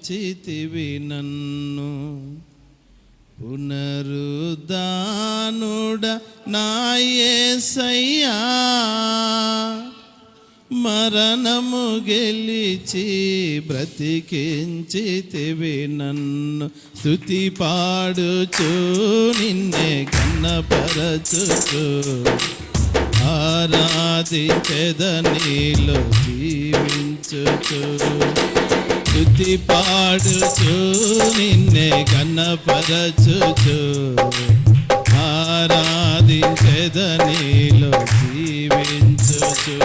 బ్రతికించితివి నన్ను. పునరుద్ధానుడ నాయసయ్యా. మరణము గెలిచి బ్రతికించితివి నన్ను. స్థుతి పాడుచు నిన్నే కన్నపరచుచు ఆరాధించెద నీలో జీవించుచు. స్థుతి పాడుచు నిన్నే కన్నపరచుచు ఆరాధించెద నీలో జీవించుచు.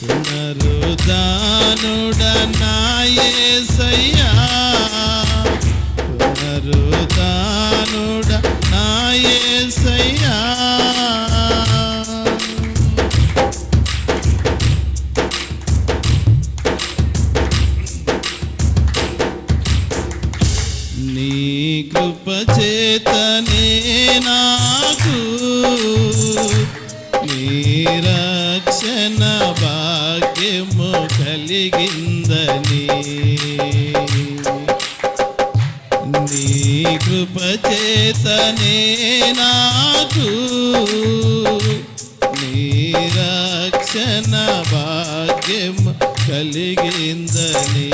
పునరుదానుడ నాయసయ్యా పునరుదానుడ కృప నాకు నీ భాగ్యము కలిగిందని. నీ కృప నాకు నీ కలిగిందని.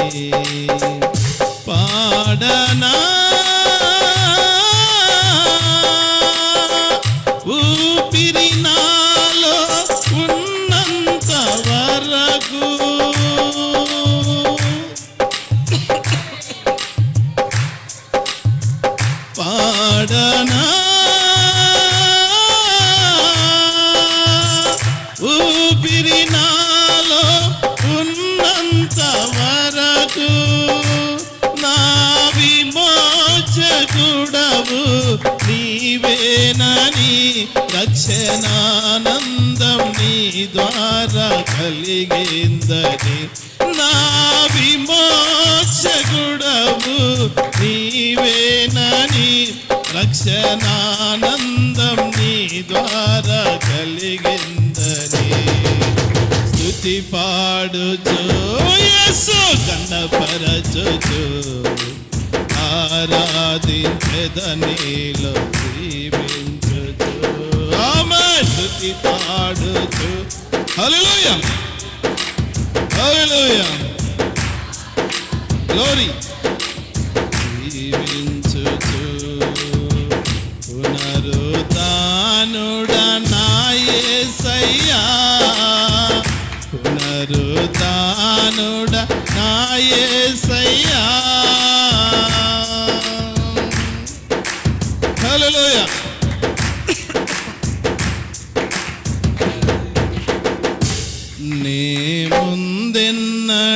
పాడనా నీవేనని రక్షణానందం నీ ద్వారా కలిగిందని నా విమోచకుడవు నీవేనని రక్షణానందం నీ ద్వారా కలిగిందని. స్థుతి పాడుచు యేసు కన్నపరచుచు ఆరాధించెదనిలో స్థుతి పాడుచు హలోయ హలోయ గ్లోరీ జీవించుచు పునరుదానుడ నాయసయ్యా పునరుదానుడ నాయసయ్యా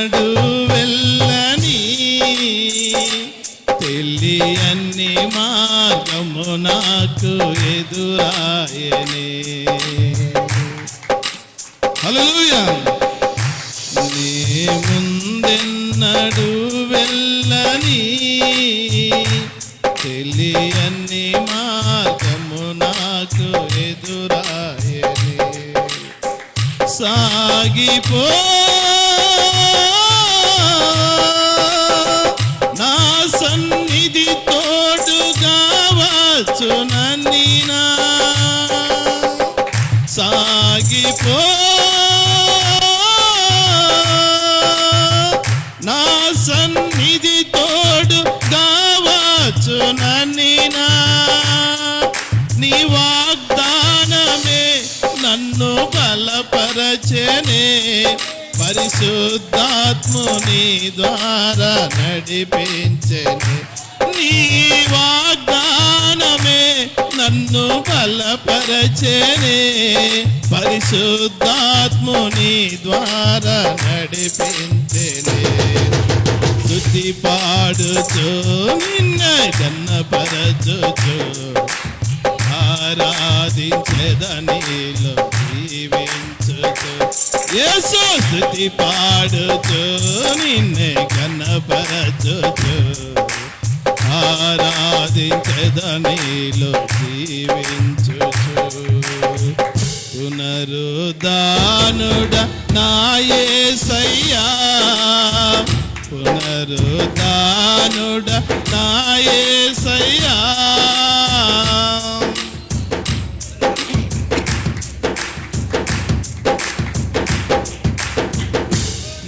ముందెన్నడు వెళ్ళని తెలియని మార్గము నాకు ఎదురాయనే. హల్లెలూయా. నీ ముందెన్నడు వెళ్ళని తెలియని మార్గము నాకు ఎదురాయనే. సాగిపో బలపరచనే పరిశుద్ధాత్ముని ద్వారా నడిపించని. నీ వాగ్దానమే నన్ను బలపరచనే. పరిశుద్ధాత్ముని ద్వారా నడిపించనే. స్థుతి పాడుచు నిన్న కన్నపరచుచు జీవించ. జీవించుచు యేసు స్థుతి పాడుచు నిన్నే కన్నపరచుచు ఆరాధించదనిలో జీవించుచు పునరుదానుడ నాయే సయ్యా. పునరుదానుడ నాయే సయ్యా.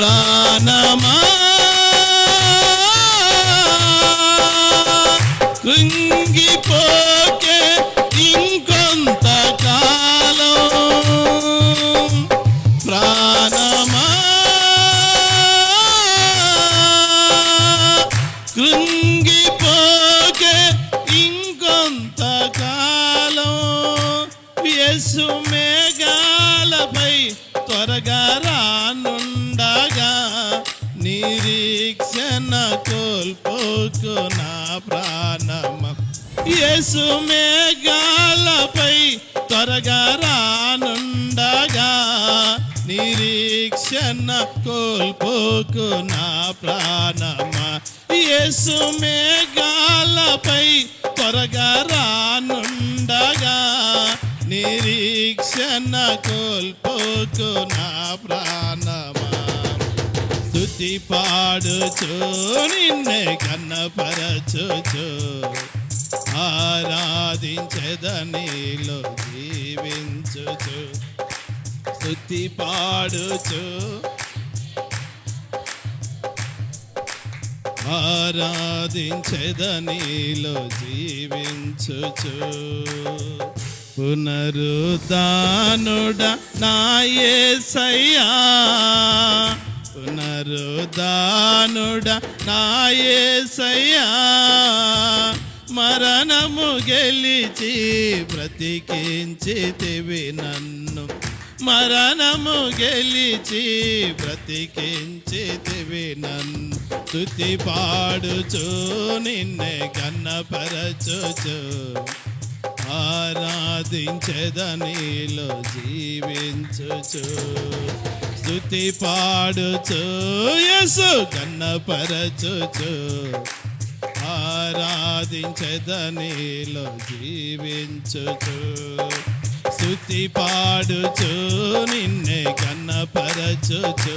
ప్రాణమా? కృంగిపోకే నిరీక్షణ కోల్పోకు నా ప్రాణమ యేసు మేఘాలపై త్వరగా రానుండగా నిరీక్షణ కోల్పోకు నా ప్రాణమ యేసు మేఘాలపై త్వరగా రానుండగా నిరీక్షణ కోల్పోకు నా ప్రాణమా స్థుతి పాడుచు నిన్నే కన్నపరచుచు ఆరాధించదనిలో జీవించుచు. స్థుతి పాడుచు ఆరాధించదనిలో జీవించుచు. నాయే సయ్యా పునరుద్ధానుడ నాయసయ్యా. మరణము గెలిచి బ్రతికించితివి నన్ను. మరణము గెలిచి బ్రతికించితివి నన్ను. తుతి పాడుచు నిన్నే కన్నపరచుచు ఆరాధించదనిలో జీవించుచు. స్థుతి పాడుచు యసు కన్నపరచుచు ఆరాధించదనిలో జీవించుచు. స్థుతి పాడుచు నిన్నే కన్నపరచుచు